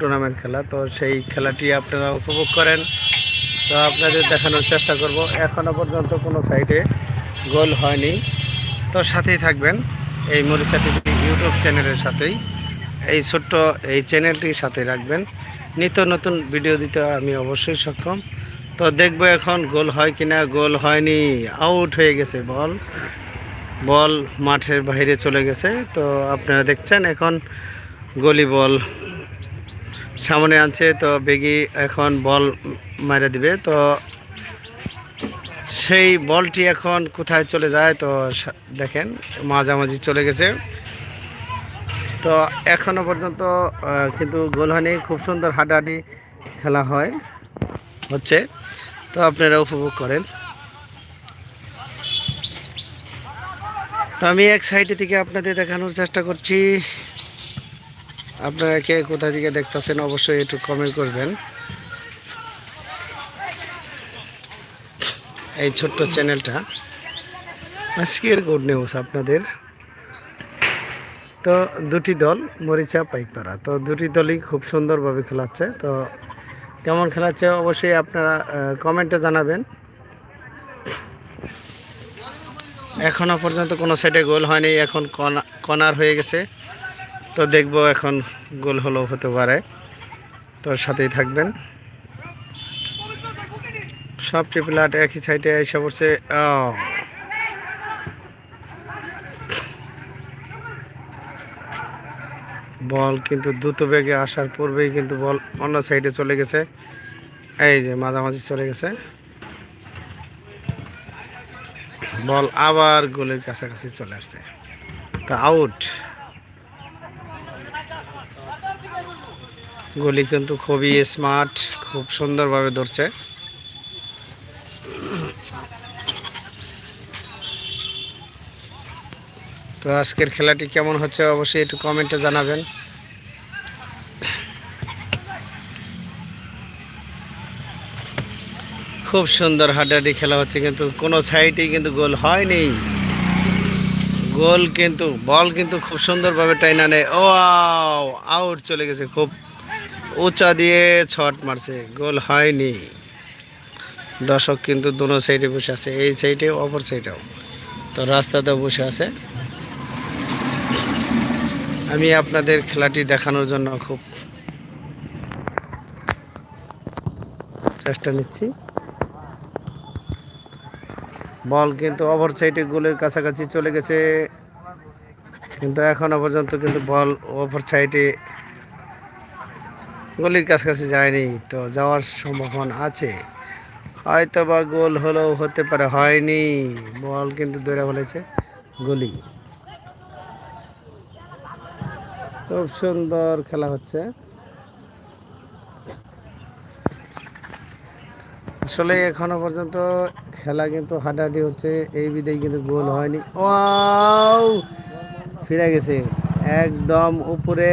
Tournament খেলা, তো সেই খেলাটি আপনারা উপভোগ করেন। তো আপনাদের দেখানোর চেষ্টা করব। এখনও পর্যন্ত কোনো সাইডে গোল হয়নি। তো সাথেই থাকবেন এই মরিচা টিভি ইউটিউব চ্যানেলের সাথেই। এই ছোট্ট এই চ্যানেলটির সাথে রাখবেন। নিত্য নতুন ভিডিও দিতে আমি অবশ্যই সক্ষম। তো দেখব এখন গোল হয় কিনা, গোল হয়নি। আউট হয়ে গেছে বল। বল মাঠের বাইরে চলে গেছে। তো আপনারা দেখছেন এখন গলি বল। সামনে আনছে, তো বেগি এখন বল মারা দিবে। তো সেই বলটি এখন কোথায় চলে যায়, তো দেখেন, মাঝামাঝি চলে গেছে। তো এখনও পর্যন্ত কিন্তু গোল হয়নি, খুব সুন্দর হাডাহাডি খেলা হয়, হচ্ছে। তো আপনারা উপভোগ করেন। তো আমি এক সাইডে থেকে আপনাদের দেখানোর চেষ্টা করছি। আপনারা কে কোথা থেকে দেখতেছেন অবশ্যই একটু কমেন্ট করবেন। এই ছোট্ট চ্যানেলটা আজকের গুড নিউজ আপনাদের। তো দুটি দল, মরিচা, পাইকপাড়া। তো দুটি দলই খুব সুন্দরভাবে খেলাচ্ছে। তো কেমন খেলাচ্ছে অবশ্যই আপনারা কমেন্টে জানাবেন। এখনও পর্যন্ত কোনো সাইডে গোল হয়নি। এখন কনা কর্নার হয়ে গেছে। তো দেখব এখন গোল হলেও হতে পারে। তোর সাথেই থাকবেন। সব ট্রিপলাট একই সাইডে এসে পড়ছে। বল কিন্তু দ্রুত বেগে আসার পূর্বেই কিন্তু বল অন্য সাইডে চলে গেছে। এই যে মাঝামাঝি চলে গেছে। বল আবার গোলের কাছাকাছি চলে আসছে। তা আউট গলি কিন্তু খুবই স্মার্ট খুব সুন্দরভাবে ধরছে। তো আজকের খেলাটি কেমন হচ্ছে অবশ্যই একটু কমেন্টে জানাবেন। খুব সুন্দর হাড্ডাহাড্ডি খেলা হচ্ছে কিন্তু, কোনো সাইডেই কিন্তু গোল হয়নি। গোল কিন্তু বল কিন্তু খুব সুন্দরভাবে টাইনা নেয়। ও আউট চলে গেছে, খুব উঁচা দিয়ে ছট মারছে, গোল হয়নি। দর্শক কিন্তু দোনো সাইডে বসে আছে, এই সাইডে অপর সাইডেও তো রাস্তাতে বসে আছে। আমি আপনাদের খেলাটি দেখানোর জন্য খুব চেষ্টা নিচ্ছি। বল কিন্তু ওভার সাইডে গোলের কাছাকাছি চলে গেছে। কিন্তু এখনও পর্যন্ত কিন্তু বল ওভার সাইডে গোলির কাছাকাছি যায়নি, তো যাওয়ার সম্ভাবনা আছে। হয়তো বা গোল হলেও হতে পারে, হয়নি। বল কিন্তু ধরে বলেছে গলি। খুব সুন্দর খেলা হচ্ছে। আসলে এখনও পর্যন্ত খেলা কিন্তু হাডাহাডি হচ্ছে, এই বিধেই কিন্তু গোল হয়নি। ও ফিরে গেছে। একদম উপরে।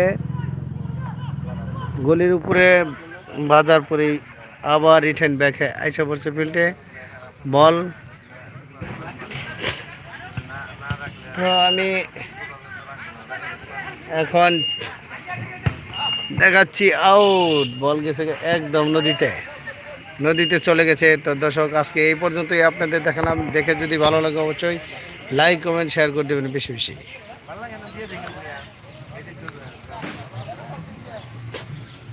গলির উপরে বাজার পরেই আবার রিটার্ন ব্যাকে আইসা পড়ছে ফিল্ডে বল তো আমি এখন দেখাচ্ছি আউট বল গেছে একদম নদীতে। নদীতে চলে গেছে। তো দর্শক, আজকে এই পর্যন্তই আপনাদের দেখালাম। দেখে যদি ভালো লাগে অবশ্যই লাইক কমেন্ট শেয়ার করে দেবেন বেশি বেশি।